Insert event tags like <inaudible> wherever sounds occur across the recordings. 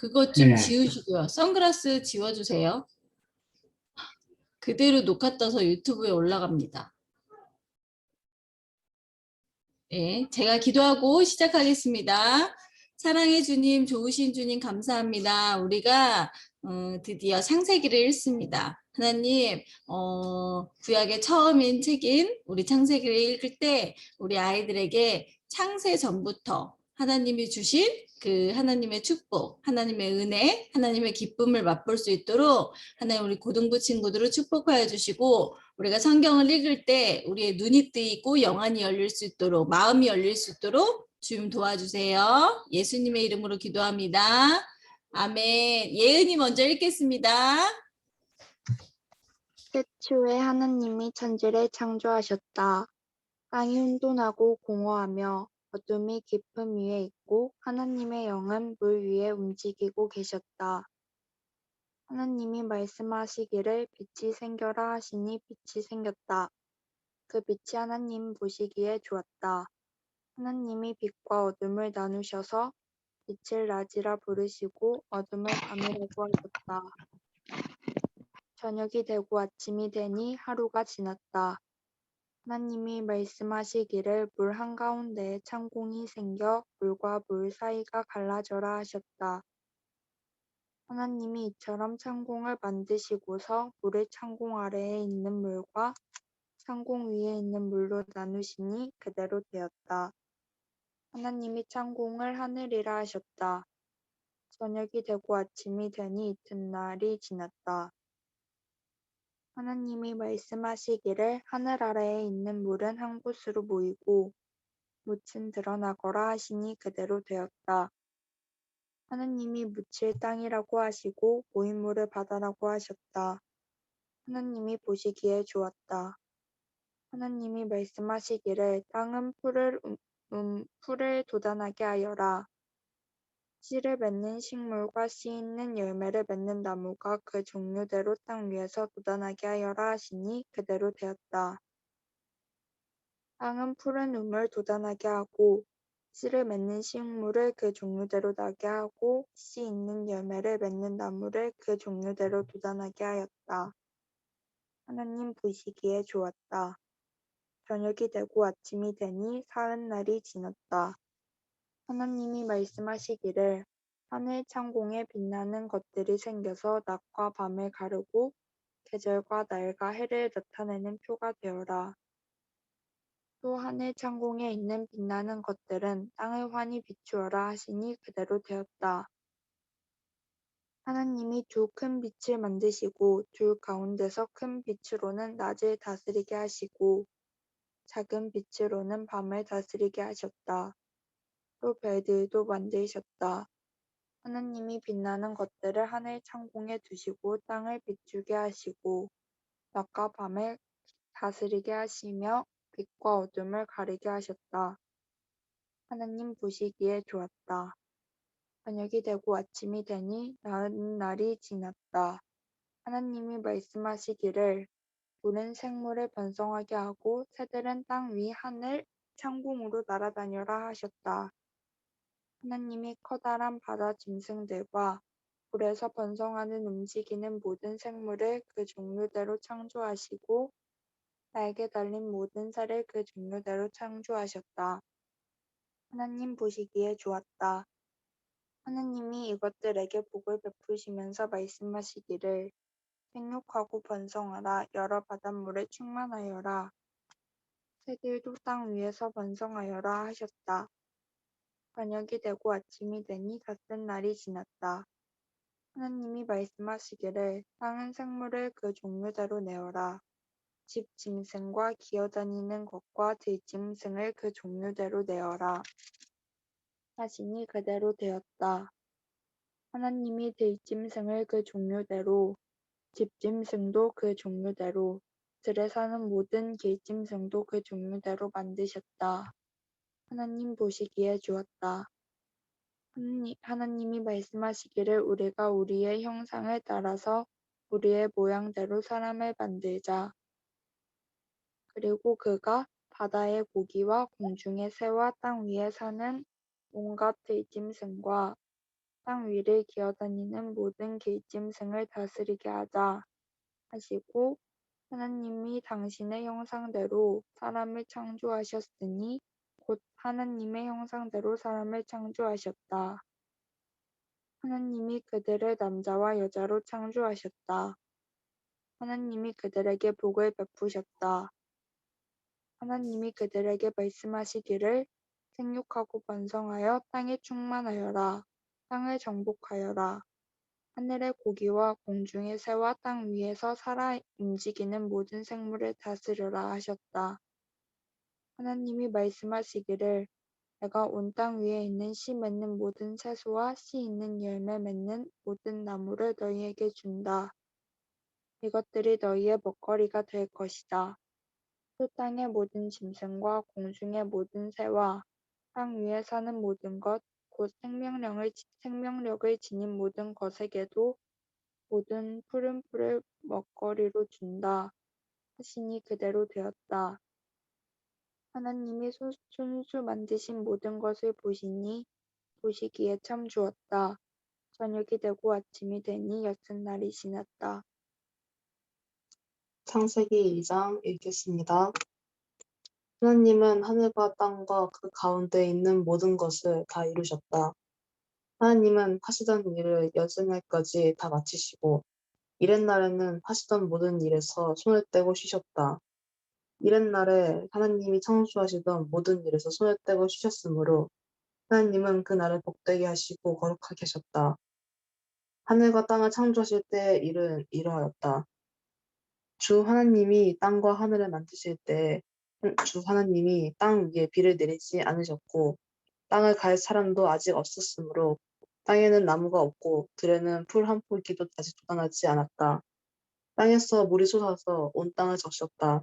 그것 좀 네. 지우시고요. 선글라스 지워주세요. 그대로 녹화 떠서 유튜브에 올라갑니다. 네, 제가 기도하고 시작하겠습니다. 사랑의 주님, 좋으신 주님 감사합니다. 우리가 어, 드디어 창세기를 읽습니다. 하나님, 어, 구약의 처음인 책인 우리 창세기를 읽을 때 우리 아이들에게 창세 전부터 하나님이 주신 그 하나님의 축복, 하나님의 은혜, 하나님의 기쁨을 맛볼 수 있도록 하나님 우리 고등부 친구들을 축복하여 주시고 우리가 성경을 읽을 때 우리의 눈이 뜨이고 영안이 열릴 수 있도록 마음이 열릴 수 있도록 주님 도와주세요. 예수님의 이름으로 기도합니다. 아멘. 예은이 먼저 읽겠습니다. 태초에 하나님이 천지를 창조하셨다. 땅이 혼돈하고 공허하며 어둠이 깊음 위에 있고 하나님의 영은 물 위에 움직이고 계셨다. 하나님이 말씀하시기를 빛이 생겨라 하시니 빛이 생겼다. 그 빛이 하나님 보시기에 좋았다. 하나님이 빛과 어둠을 나누셔서 빛을 낮이라 부르시고 어둠을 밤이라고 하셨다. 저녁이 되고 아침이 되니 하루가 지났다. 하나님이 말씀하시기를 물 한가운데에 창공이 생겨 물과 물 사이가 갈라져라 하셨다. 하나님이 이처럼 창공을 만드시고서 물을 창공 아래에 있는 물과 창공 위에 있는 물로 나누시니 그대로 되었다. 하나님이 창공을 하늘이라 하셨다. 저녁이 되고 아침이 되니 이튿날이 지났다. 하나님이 말씀하시기를 하늘 아래에 있는 물은 한 곳으로 모이고 묻힌 드러나거라 하시니 그대로 되었다. 하나님이 묻힐 땅이라고 하시고 모인 물을 바다라고 하셨다. 하나님이 보시기에 좋았다. 하나님이 말씀하시기를 땅은 풀을 음, 음, 풀을 돋아나게 하여라. 씨를 맺는 식물과 씨 있는 열매를 맺는 나무가 그 종류대로 땅 위에서 돋아나게 하여라 하시니 그대로 되었다. 땅은 푸른 우물 돋아나게 하고 씨를 맺는 식물을 그 종류대로 나게 하고 씨 있는 열매를 맺는 나무를 그 종류대로 돋아나게 하였다. 하나님 보시기에 좋았다. 저녁이 되고 아침이 되니 사흔날이 지났다. 하나님이 말씀하시기를 하늘 창공에 빛나는 것들이 생겨서 낮과 밤을 가르고 계절과 날과 해를 나타내는 표가 되어라. 또 하늘 창공에 있는 빛나는 것들은 땅을 환히 비추어라 하시니 그대로 되었다. 하나님이 두 큰 빛을 만드시고 둘 가운데서 큰 빛으로는 낮을 다스리게 하시고 작은 빛으로는 밤을 다스리게 하셨다. 또 별들도 만드셨다. 하나님이 빛나는 것들을 하늘 창공에 두시고 땅을 비추게 하시고 낮과 밤을 다스리게 하시며 빛과 어둠을 가리게 하셨다. 하나님 보시기에 좋았다. 저녁이 되고 아침이 되니 나은 날이 지났다. 하나님이 말씀하시기를 물은 생물을 번성하게 하고 새들은 땅 위 하늘 창공으로 날아다녀라 하셨다. 하나님이 커다란 바다 짐승들과 물에서 번성하는 움직이는 모든 생물을 그 종류대로 창조하시고 날개 달린 모든 새를 그 종류대로 창조하셨다. 하나님 보시기에 좋았다. 하나님이 이것들에게 복을 베푸시면서 말씀하시기를 생육하고 번성하라 여러 바닷물에 충만하여라 새들도 땅 위에서 번성하여라 하셨다. 저녁이 되고 아침이 되니 닷새 날이 지났다. 하나님이 말씀하시기를 땅은 생물을 그 종류대로 내어라. 집 짐승과 기어다니는 것과 들짐승을 그 종류대로 내어라. 하시니 그대로 되었다. 하나님이 들짐승을 그 종류대로 집짐승도 그 종류대로 들에 사는 모든 길짐승도 그 종류대로 만드셨다. 하나님 보시기에. 하나님, 하나님이 말씀하시기를 우리가 우리의 형상을 따라서 우리의 모양대로 사람을 만들자. 그리고 그가 바다의 고기와 공중의 새와 땅 위에 사는 온갖 들짐승과 땅 위를 기어다니는 모든 길짐승을 다스리게 하자 하시고 하나님이 당신의 형상대로 사람을 창조하셨으니 곧 하나님의 형상대로 사람을 창조하셨다. 하나님이 그들을 남자와 여자로 창조하셨다. 하나님이 그들에게 복을 베푸셨다. 하나님이 그들에게 말씀하시기를 생육하고 번성하여 땅에 충만하여라. 땅을 정복하여라. 하늘의 고기와 공중의 새와 땅 위에서 살아 움직이는 모든 생물을 다스려라 하셨다. 하나님이 말씀하시기를 내가 온 땅 위에 있는 씨 맺는 모든 채소와 씨 있는 열매 맺는 모든 나무를 너희에게 준다. 이것들이 너희의 먹거리가 될 것이다. 또 땅의 모든 짐승과 공중의 모든 새와 땅 위에 사는 모든 것, 곧 생명력을, 생명력을 지닌 모든 것에게도 모든 푸른 풀을 먹거리로 준다. 하시니 그대로 되었다. 하나님이 손- 손수 만드신 모든 것을 보시니 보시기에 참 좋았다. 저녁이 되고 아침이 되니 여튿날이 지났다. 창세기 2장 읽겠습니다. 하나님은 하늘과 땅과 그 가운데 있는 모든 것을 다 이루셨다. 하나님은 하시던 일을 여섯날까지 다 마치시고 이렛날에는 하시던 모든 일에서 손을 떼고 쉬셨다. 이렛날에 하나님이 창조하시던 모든 일에서 손을 떼고 쉬셨으므로 하나님은 그 날을 복되게 하시고 거룩하게 하셨다. 하늘과 땅을 창조하실 때의 일은 이러하였다. 주 하나님이 땅과 하늘을 만드실 때 주 하나님이 땅 위에 비를 내리지 않으셨고 땅을 갈 사람도 아직 없었으므로 땅에는 나무가 없고 들에는 풀 한 포기도 아직 돋아나지 않았다. 땅에서 물이 솟아서 온 땅을 적셨다.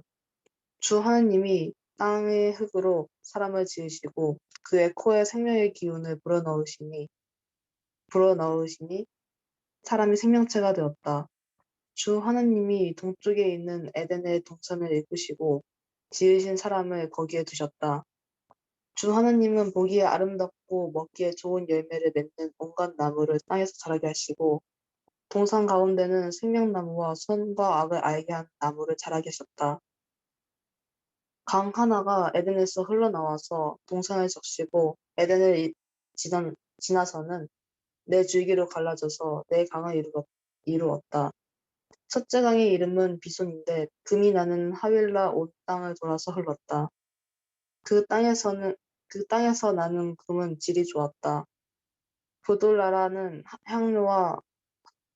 주 하나님이 땅의 흙으로 사람을 지으시고 그의 코에 생명의 기운을 불어넣으시니 불어넣으시니 사람이 생명체가 되었다. 주 하나님이 동쪽에 있는 에덴의 동산을 일구시고 지으신 사람을 거기에 두셨다. 주 하나님은 보기에 아름답고 먹기에 좋은 열매를 맺는 온갖 나무를 땅에서 자라게 하시고 동산 가운데는 생명나무와 선과 악을 알게 하는 나무를 자라게 하셨다. 강 하나가 에덴에서 흘러나와서 동산을 적시고 에덴을 이- 지난, 지나서는 네 줄기로 갈라져서 네 강을 이루었, 이루었 다. 첫째 강의 이름은 비손인데 금이 나는 하윌라 온 땅을 돌아서 흘렀다. 그 땅에서는 그 땅에서 나는 금은 질이 좋았다. 부돌라라는 하- 향료와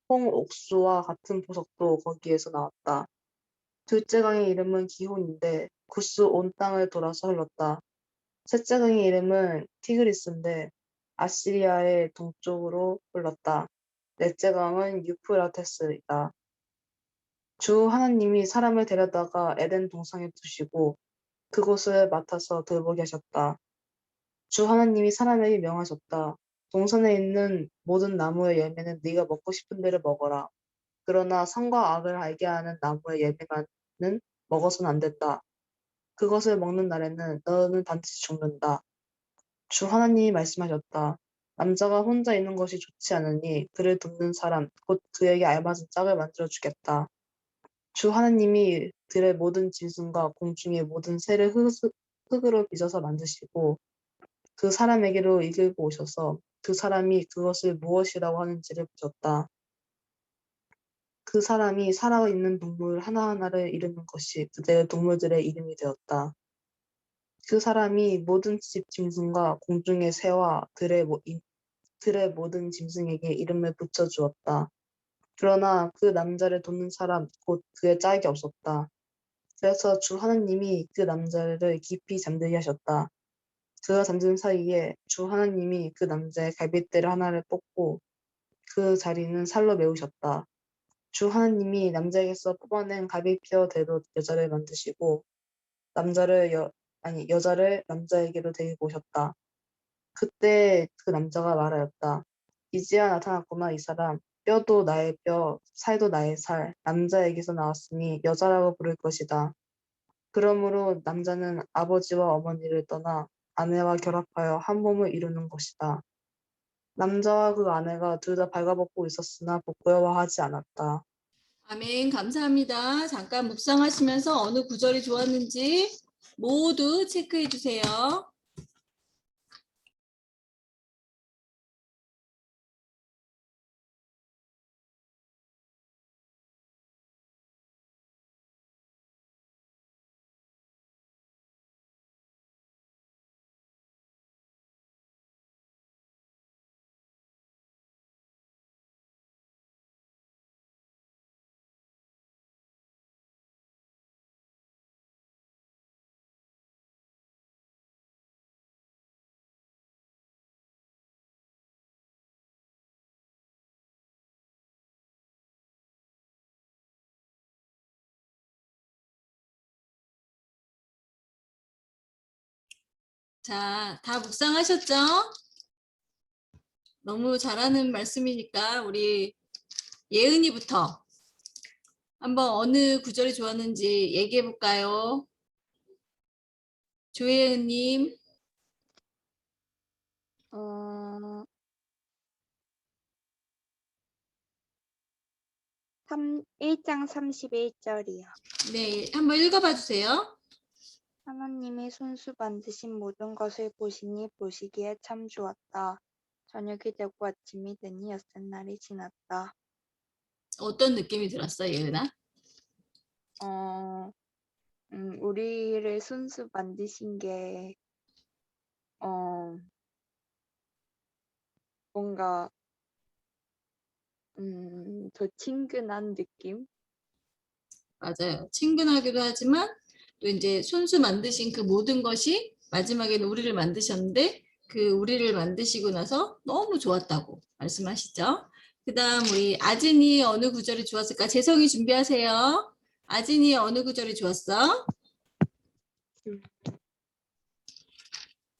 홍옥수와 같은 보석도 거기에서 나왔다. 둘째 강의 이름은 기혼인데 구스 온 땅을 돌아서 흘렀다. 셋째 강의 이름은 티그리스인데 아시리아의 동쪽으로 흘렀다. 넷째 강은 유프라테스이다. 주 하나님이 사람을 데려다가 에덴 동산에 두시고 그곳을 맡아서 돌보게 하셨다. 주 하나님이 사람에게 명하셨다. 동산에 있는 모든 나무의 열매는 네가 먹고 싶은 대로 먹어라. 그러나 선과 악을 알게 하는 나무의 열매만은 먹어서는 안 된다. 그것을 먹는 날에는 너는 반드시 죽는다. 주 하나님이 말씀하셨다. 남자가 혼자 있는 것이 좋지 않으니 그를 돕는 사람, 곧 그에게 알맞은 짝을 만들어 주겠다. 주 하나님이 들의 모든 짐승과 공중의 모든 새를 흙, 흙으로 빚어서 만드시고 그 사람에게로 이끌고 오셔서 그 사람이 그것을 무엇이라고 하는지를 보셨다. 그 사람이 살아있는 동물 하나하나를 이루는 것이 그들의 동물들의 이름이 되었다. 그 사람이 모든 집 짐승과 공중의 새와 들의, 모, 이- 들의 모든 짐승에게 이름을 붙여 주었다. 그러나 그 남자를 돕는 사람 곧 그의 짝이 없었다. 그래서 주 하나님이 그 남자를 깊이 잠들게 하셨다. 그가 잠든 사이에 주 하나님이 그 남자의 갈빗대를 하나를 뽑고 그 자리는 살로 메우셨다. 주 하나님이 남자에게서 뽑아낸 갈빗뼈대로 여자를 만드시고 남자를 여, 아니 여자를 남자에게로 데리고 오셨다. 그때 그 남자가 말하였다. 이제야 나타났구나 이 사람. 뼈도 나의 뼈, 살도 나의 살. 남자에게서 나왔으니 여자라고 부를 것이다. 그러므로 남자는 아버지와 어머니를 떠나 아내와 결합하여 한 몸을 이루는 것이다. 남자와 그 아내가 둘 다 발가벗고 있었으나 부끄러워하지 않았다. 아멘. 감사합니다. 잠깐 묵상하시면서 어느 구절이 좋았는지 모두 체크해 주세요. 자, 다 묵상하셨죠? 너무 잘하는 말씀이니까 우리 예은이부터 한번 어느 구절이 좋았는지 얘기해 볼까요? 조예은님, 어, 3, 1장 31절이요. 네, 한번 읽어봐 주세요. 하나님이 손수 만드신 모든 것을 보시니 보시기에 참 좋았다. 저녁이 되고 아침이 되니 엿새 날이 지났다. 어떤 느낌이 들었어, 예은아? 어, 음, 우리를 손수 만드신 게, 어, 뭔가, 음, 더 친근한 느낌? 맞아요. 친근하기도 하지만 또 이제 손수 만드신 그 모든 것이 마지막에는 우리를 만드셨는데 그 우리를 만드시고 나서 너무 좋았다고 말씀하시죠. 그 다음 우리 아진이 어느 구절이 좋았을까? 재성이 준비하세요. 아진이 어느 구절이 좋았어?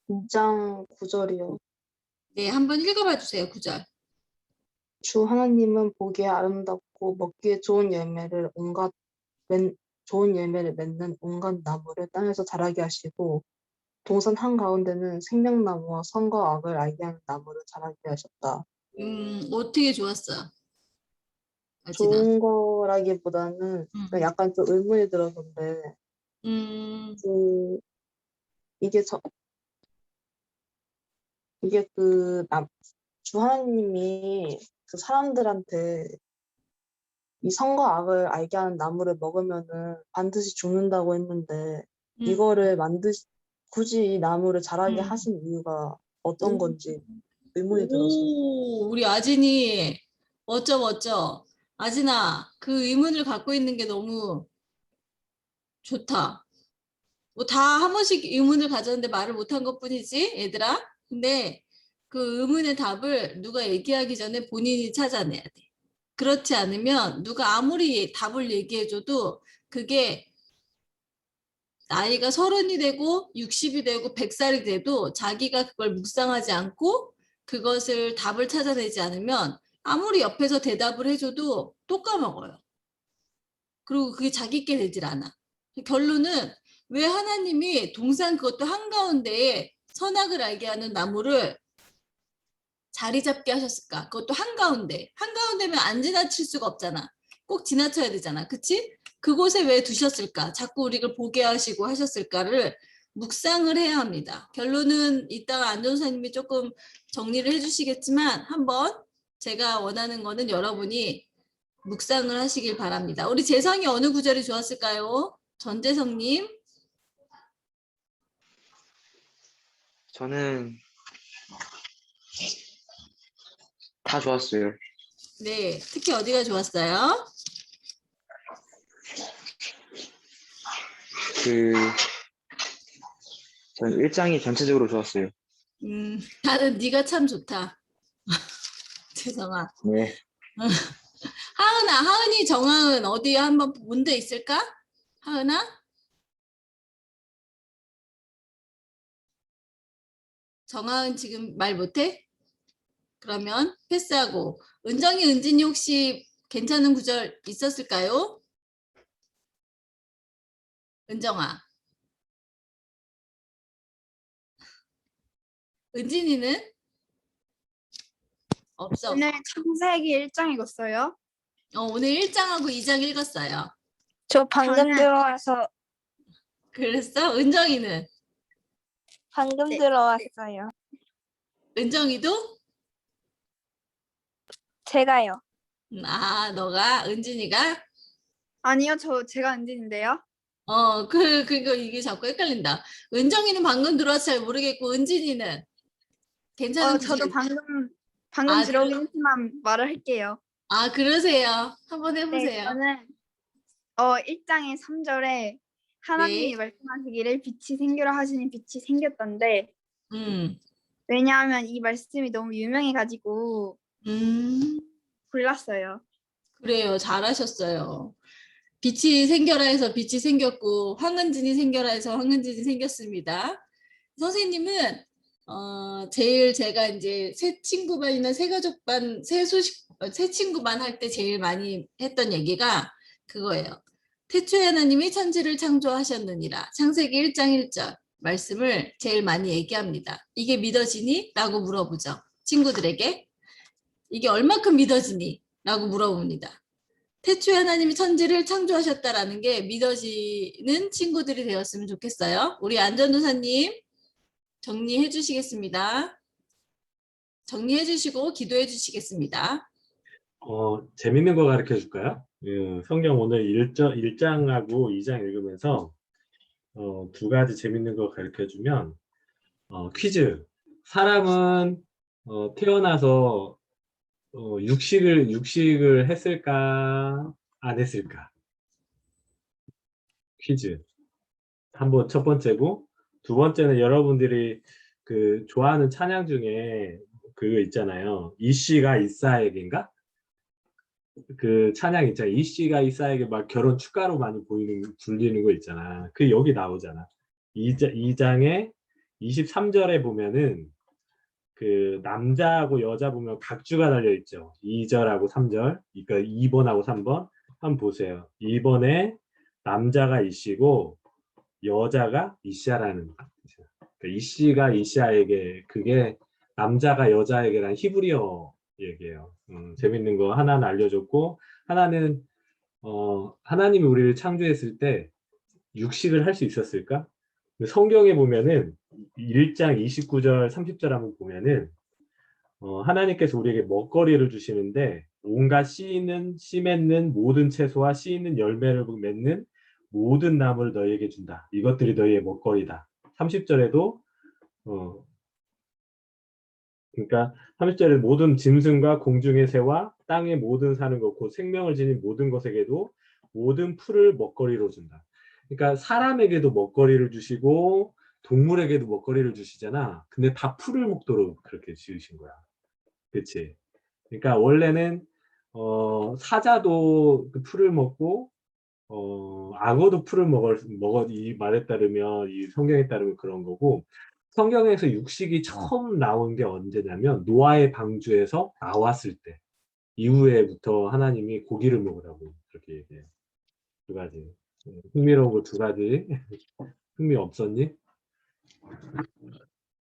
2장 9절이요. 네, 한번 읽어봐 주세요. 구절. 주 하나님은 보기에 아름답고 먹기에 좋은 열매를 온갖 맨, 좋은 열매를 맺는 온갖 나무를 땅에서 자라게 하시고 동산 한가운데는 생명나무와 선과 악을 알게 하는 나무를 자라게 하셨다. 음, 어떻게 좋았어? 좋은 거라기보다는 음, 그냥 약간 좀 의문이 들어서인데 음, 그 이게 저 이게 그 남, 주 하나님이 그 사람들한테 이 선과 악을 알게 하는 나무를 먹으면은 반드시 죽는다고 했는데 음. 이거를 만드시 굳이 이 나무를 자라게 음. 하신 이유가 어떤 오. 건지 의문이 들어서 오, 우리 아진이 멋져 멋져. 아진아, 그 의문을 갖고 있는 게 너무 좋다. 뭐 다 한 번씩 의문을 가졌는데 말을 못한 것뿐이지, 얘들아. 근데 그 의문의 답을 누가 얘기하기 전에 본인이 찾아내야 돼. 그렇지 않으면 누가 아무리 답을 얘기해줘도 그게 나이가 서른이 되고 60이 되고 100살이 돼도 자기가 그걸 묵상하지 않고 그것을 답을 찾아내지 않으면 아무리 옆에서 대답을 해줘도 또 까먹어요. 그리고 그게 자기께 되질 않아. 결론은 왜 하나님이 동산 그것도 한가운데에 선악을 알게 하는 나무를 자리 잡게 하셨을까? 그것도 한가운데. 한가운데면 안 지나칠 수가 없잖아. 꼭 지나쳐야 되잖아. 그치? 그곳에 왜 두셨을까? 자꾸 우리를 보게 하시고 하셨을까를 묵상을 해야 합니다. 결론은 이따가 안전사님이 조금 정리를 해주시겠지만 한번 제가 원하는 거는 여러분이 묵상을 하시길 바랍니다. 우리 재성이 어느 구절이 좋았을까요? 전재성님. 저는 다 좋았어요. 네, 특히 어디가 좋았어요? 그, 저는 일장이 전체적으로 좋았어요. 음, 나는 네가 참 좋다. <laughs> 재성아. 네. <laughs> 하은아, 하은이 정하은 어디에 한번 본데 있을까? 하은아? 정하은 지금 말 못해? 그러면 패스하고 은정이, 은진이 혹시 괜찮은 구절 있었을까요? 은정아. 은진이는? 없어. 오늘 창세기 1장 읽었어요. 어, 오늘 1장하고 2장 읽었어요. 저 방금 저는- 들어와서 그랬어? 은정이는? 방금 네. 들어왔어요. 은정이도? 제가요. 음, 아, 너가? 은진이가? 아니요, 저 제가 은진인데요. 어, 그, 그거 이게 자꾸 헷갈린다. 은정이는 방금 들어와서 잘 모르겠고, 은진이는? 어, 괜찮은지. 저도 잘- 방금 방금 아, 들어오긴 그래요? 했지만 말을 할게요. 아, 그러세요. 한번 네, 해보세요. 저는 어 1장의 3절에 하나님이 네. 말씀하시기를 빛이 생겨라 하시니 빛이 생겼던데 음, 왜냐하면 이 말씀이 너무 유명해가지고 음, 골랐어요. 그래요. 잘하셨어요. 빛이 생겨라 해서 빛이 생겼고, 황은진이 생겨라 해서 황은진이 생겼습니다. 선생님은, 어, 제일 제가 이제 새 친구반이나 새 가족반, 새 소식, 어, 새 친구반 할 때 제일 많이 했던 얘기가 그거예요. 태초에 하나님이 천지를 창조하셨느니라. 창세기 1장 1절 말씀을 제일 많이 얘기합니다. 이게 믿어지니? 라고 물어보죠. 친구들에게. 이게 얼마큼 믿어지니? 라고 물어봅니다. 태초에 하나님이 천지를 창조하셨다라는 게 믿어지는 친구들이 되었으면 좋겠어요. 우리 안전도사님 정리해 주시겠습니다. 정리해 주시고 기도해 주시겠습니다. 어, 재밌는 거 가르쳐 줄까요? 예, 성경 오늘 1장, 1장하고 2장 읽으면서 어, 두 가지 재밌는 거 가르쳐 주면 어, 퀴즈. 사람은 어, 태어나서 어, 육식을 육식을 했을까 안 했을까? 퀴즈. 한번 첫 번째고 두 번째는 여러분들이 그 좋아하는 찬양 중에 그거 있잖아요. 이씨가 이사에게인가? 그 찬양 있잖아. 이씨가 이사에게 막 결혼 축가로 많이 보이는 불리는 거 있잖아. 그 여기 나오잖아. 2장, 2장에 23절에 보면은 그 남자하고 여자 보면 각주가 달려 있죠. 2절하고 3절. 그러니까 2번하고 3번. 한번 보세요. 2번에 남자가 이씨고 여자가 이샤라는 뜻이야. 그러니까 이씨가 이샤에게 그게 남자가 여자에게란 히브리어 얘기예요. 음, 재밌는 거 하나는 알려줬고 하나는 어, 하나님이 우리를 창조했을 때 육식을 할 수 있었을까? 성경에 보면은 1장 29절 30절 한번 보면은 어, 하나님께서 우리에게 먹거리를 주시는데 온갖 씨 있는 씨 맺는 모든 채소와 씨 있는 열매를 맺는 모든 나무를 너희에게 준다. 이것들이 너희의 먹거리다. 30절에도 어, 그러니까 30절에 모든 짐승과 공중의 새와 땅의 모든 사는 것, 곧 생명을 지닌 모든 것에게도 모든 풀을 먹거리로 준다. 그러니까 사람에게도 먹거리를 주시고 동물에게도 먹거리를 주시잖아. 근데 다 풀을 먹도록 그렇게 지으신 거야. 그치? 그러니까 원래는 어, 사자도 그 풀을 먹고 어, 악어도 풀을 먹을 먹어 이 말에 따르면 이 성경에 따르면 그런 거고 성경에서 육식이 처음 나온 게 언제냐면 노아의 방주에서 나왔을 때 이후에부터 하나님이 고기를 먹으라고 그렇게 얘기해요. 두 가지. 음, 흥미로운 거 두 가지. <laughs> 흥미 없었니?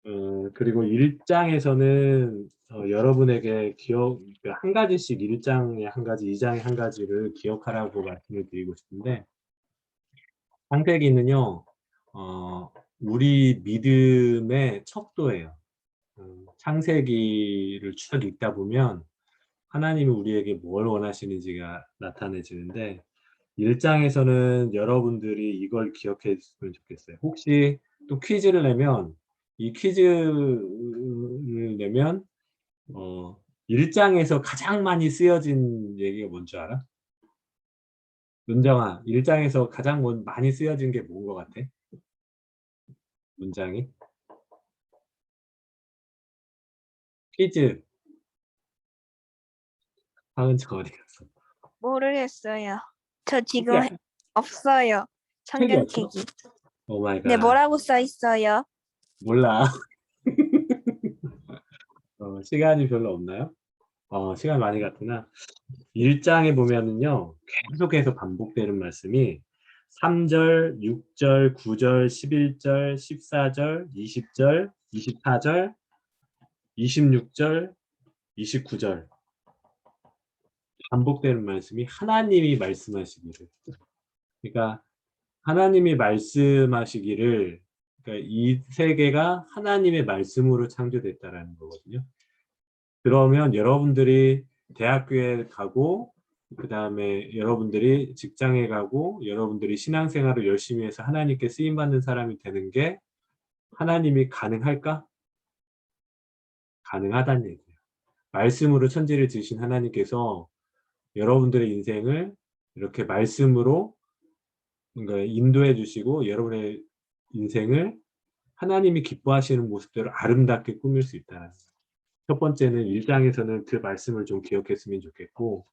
어, 그리고 1장에서는 어, 여러분에게 기억, 그한 가지씩 1장에 한 가지, 2장에 한 가지를 기억하라고 말씀을 드리고 싶은데, 창세기는요, 어, 우리 믿음의 척도예요. 음, 창세기를 쭉 읽다 보면 하나님이 우리에게 뭘 원하시는지가 나타내지는데 1장에서는 여러분들이 이걸 기억해 줬으면 좋겠어요. 혹시 또 퀴즈를 내면 이 퀴즈를 내면 어 1장에서 가장 많이 쓰여진 얘기가 뭔지 알아? 문정아, 1장에서 가장 뭔- 많이 쓰여진 게 뭔 것 같아? 문장이? 퀴즈. 하은정 어디 갔어? 모르겠어요. 저 지금. 해- 없어요. 책이 없어? 성경책이. 오 마이 갓. 네, 뭐라고 써 있어요? 몰라. <laughs> 어, 시간이 별로 없나요? 어, 시간 많이 갔구나. 1장에 보면은요, 계속해서 반복되는 말씀이 3절, 6절, 9절, 11절, 14절, 20절, 24절, 26절, 29절 반복되는 말씀이 하나님이 말씀하시기를. 그러니까 하나님이 말씀하시기를 그러니까 이 세계가 하나님의 말씀으로 창조됐다라는 거거든요. 그러면 여러분들이 대학교에 가고 그 다음에 여러분들이 직장에 가고 여러분들이 신앙생활을 열심히 해서 하나님께 쓰임 받는 사람이 되는 게 하나님이 가능할까? 가능하다는 얘기예요. 말씀으로 천지를 지으신 하나님께서 여러분들의 인생을 이렇게 말씀으로 뭔가 인도해 주시고 여러분의 인생을 하나님이 기뻐하시는 모습대로 아름답게 꾸밀 수 거예요. 첫 번째는 1장에서는 그 말씀을 좀 기억했으면 좋겠고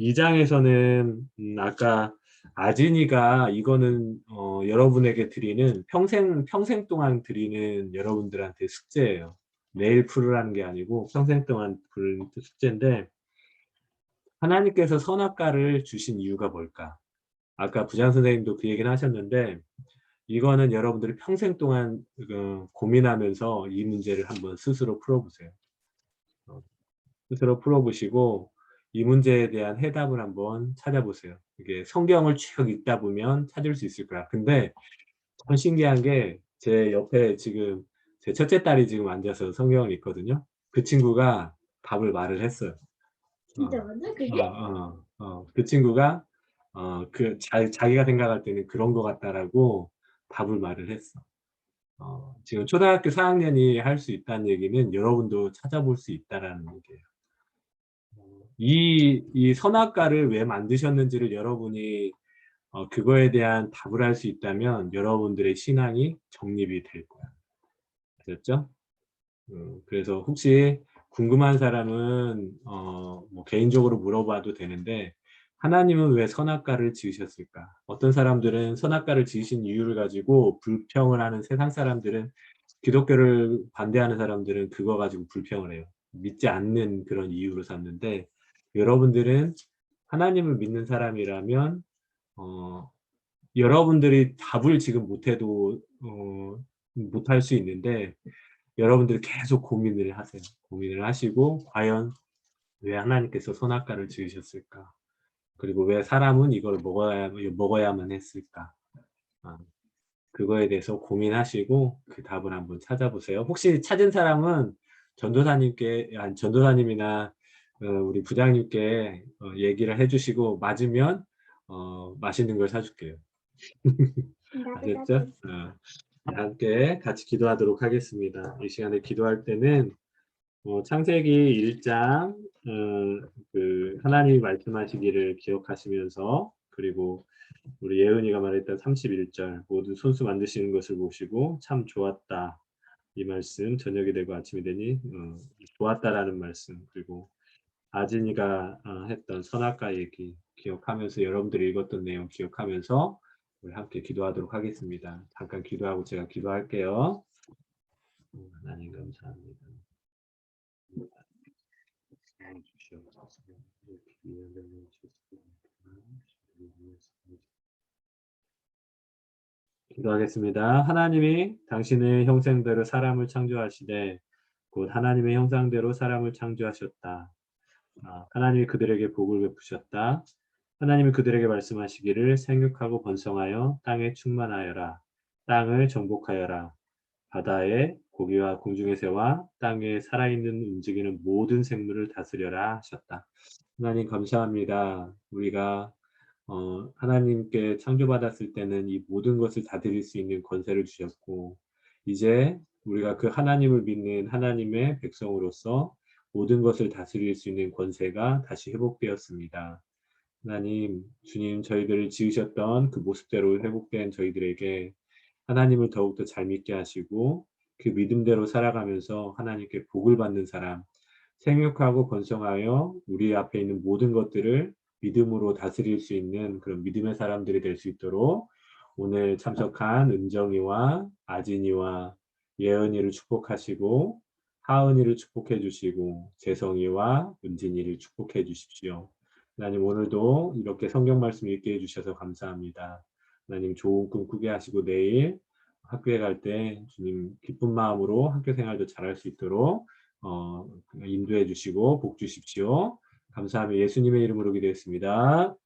2장에서는 음, 아까 아진이가 이거는 어, 여러분에게 드리는 평생 평생 동안 드리는 여러분들한테 숙제예요. 내일 풀으라는 게 아니고 평생 동안 풀 숙제인데 하나님께서 선악과를 주신 이유가 뭘까? 아까 부장 선생님도 그 얘기는 하셨는데 이거는 여러분들이 평생 동안 어, 고민하면서 이 문제를 한번 스스로 풀어보세요. 어, 스스로 풀어보시고 이 문제에 대한 해답을 한번 찾아보세요. 이게 성경을 쭉 읽다 보면 찾을 수 있을 거야. 근데 참 신기한 게 제 옆에 지금 제 첫째 딸이 지금 앉아서 성경을 읽거든요. 그 친구가 답을 말을 했어요. 진짜 어. 그게? 어, 어, 어. 그 친구가 어, 그 자, 자기가 생각할 때는 그런 것 같다라고 답을 말을 했어. 어, 지금 초등학교 4학년이 할 수 있다는 얘기는 여러분도 찾아볼 수 있다라는 얘기예요. 어, 이, 이 선악과를 왜 만드셨는지를 여러분이 어, 그거에 대한 답을 할 수 있다면 여러분들의 신앙이 정립이 될 거야. 아셨죠? 음, 그래서 혹시 궁금한 사람은 어, 뭐 개인적으로 물어봐도 되는데 하나님은 왜 선악과를 지으셨을까? 어떤 사람들은 선악과를 지으신 이유를 가지고 불평을 하는 세상 사람들은 기독교를 반대하는 사람들은 그거 가지고 불평을 해요. 믿지 않는 그런 이유로 삼는데 여러분들은 하나님을 믿는 사람이라면 어, 여러분들이 답을 지금 못해도 어, 못할 수 있는데 여러분들이 계속 고민을 하세요. 고민을 하시고 과연 왜 하나님께서 선악과를 지으셨을까? 그리고 왜 사람은 이걸 먹어야, 먹어야만 했을까? 아, 그거에 대해서 고민하시고 그 답을 한번 찾아보세요. 혹시 찾은 사람은 전도사님께, 아니, 전도사님이나 어, 우리 부장님께 어, 얘기를 해주시고 맞으면 어, 맛있는 걸 사줄게요. <laughs> 아셨죠? 어, 함께 같이 기도하도록 하겠습니다. 이 시간에 기도할 때는 어, 창세기 1장 어, 그 하나님이 말씀하시기를 기억하시면서 그리고 우리 예은이가 말했던 31절 모든 손수 만드시는 것을 보시고 참 좋았다 이 말씀 저녁이 되고 아침이 되니 어, 좋았다라는 말씀 그리고 아진이가 어, 했던 선악과 얘기 기억하면서 여러분들이 읽었던 내용 기억하면서 우리 함께 기도하도록 하겠습니다. 잠깐 기도하고 제가 기도할게요. 음, 하나님 감사합니다. 기도하겠습니다. 하나님이 당신의 형상대로 사람을 창조하시되 곧 하나님의 형상대로 사람을 창조하셨다. 아, 하나님이 그들에게 복을 베푸셨다. 하나님이 그들에게 말씀하시기를 생육하고 번성하여 땅에 충만하여라. 땅을 정복하여라. 바다에 고기와 공중의 새와 땅에 살아있는 움직이는 모든 생물을 다스려라 하셨다. 하나님 감사합니다. 우리가 어, 하나님께 창조받았을 때는 이 모든 것을 다 드릴 수 있는 권세를 주셨고 이제 우리가 그 하나님을 믿는 하나님의 백성으로서 모든 것을 다스릴 수 있는 권세가 다시 회복되었습니다. 하나님, 주님 저희들을 지으셨던 그 모습대로 회복된 저희들에게 하나님을 더욱더 잘 믿게 하시고 그 믿음대로 살아가면서 하나님께 복을 받는 사람, 생육하고 번성하여 우리 앞에 있는 모든 것들을 믿음으로 다스릴 수 있는 그런 믿음의 사람들이 될 수 있도록 오늘 참석한 은정이와 아진이와 예은이를 축복하시고 하은이를 축복해 주시고 재성이와 은진이를 축복해 주십시오. 하나님 오늘도 이렇게 성경 말씀 읽게 해주셔서 감사합니다. 하나님 좋은 꿈 꾸게 하시고 내일 학교에 갈 때 주님 기쁜 마음으로 학교 생활도 잘할 수 있도록 어, 인도해 주시고 복 주십시오. 감사하며 예수님의 이름으로 기도했습니다.